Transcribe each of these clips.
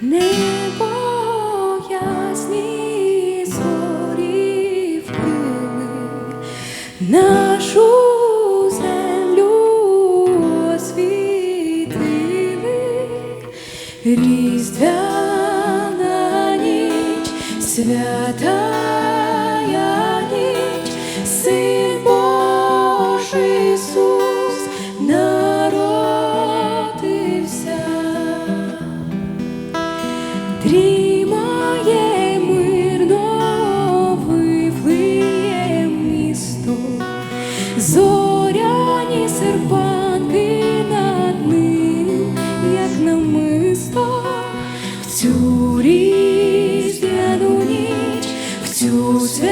Небо ясні зорі вкрили нашу землю освітили, різдвяна ніч, святая ніч, сила.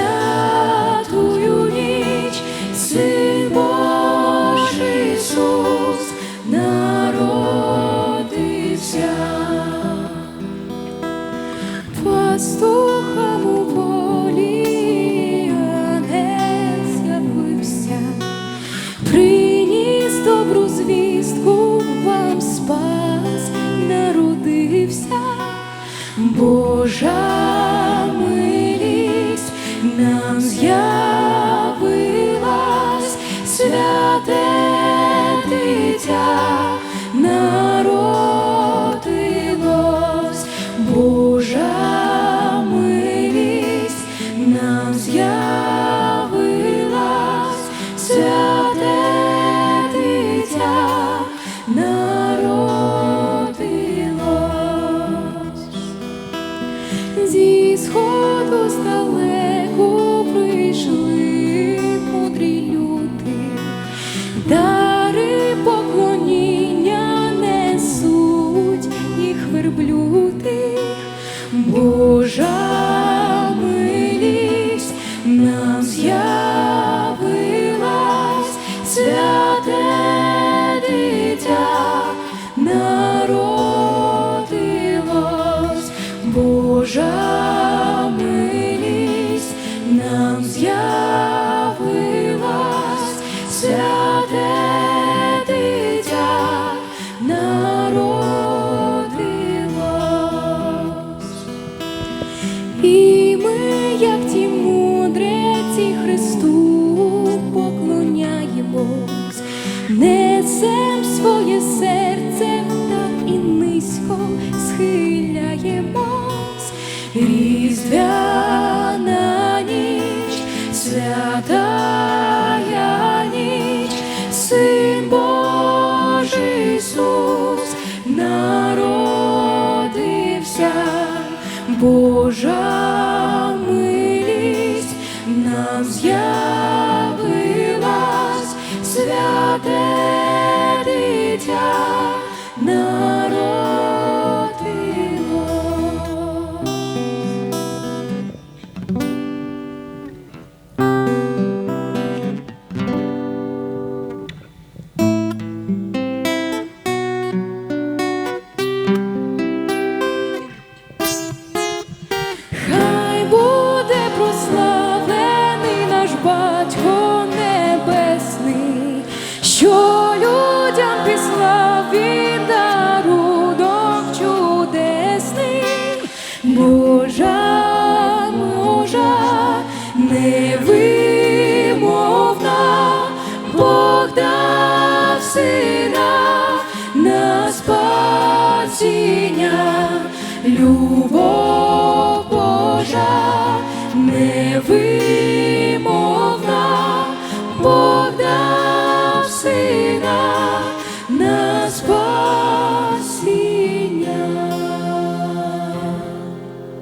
Святую ніч, Син Божий народився. Пастухам у полі з'явився, приніс добру звістку, вам спас народився, Божа святе дитя народилось, Божа милість нам з'явилась, святе дитя народилось. Зі сходу здалеку як ті мудреці Христу, поклоняємось, несем своє серце так і низько схиляємось, різдвяна ніч, святая ніч, Син Божий Ісус народився. Божа Батько Небесний, що людям післав він дарунок чудесний, Божа, Божа, невимовна, Бог дав сина на спасіння, любов Божа невимовна,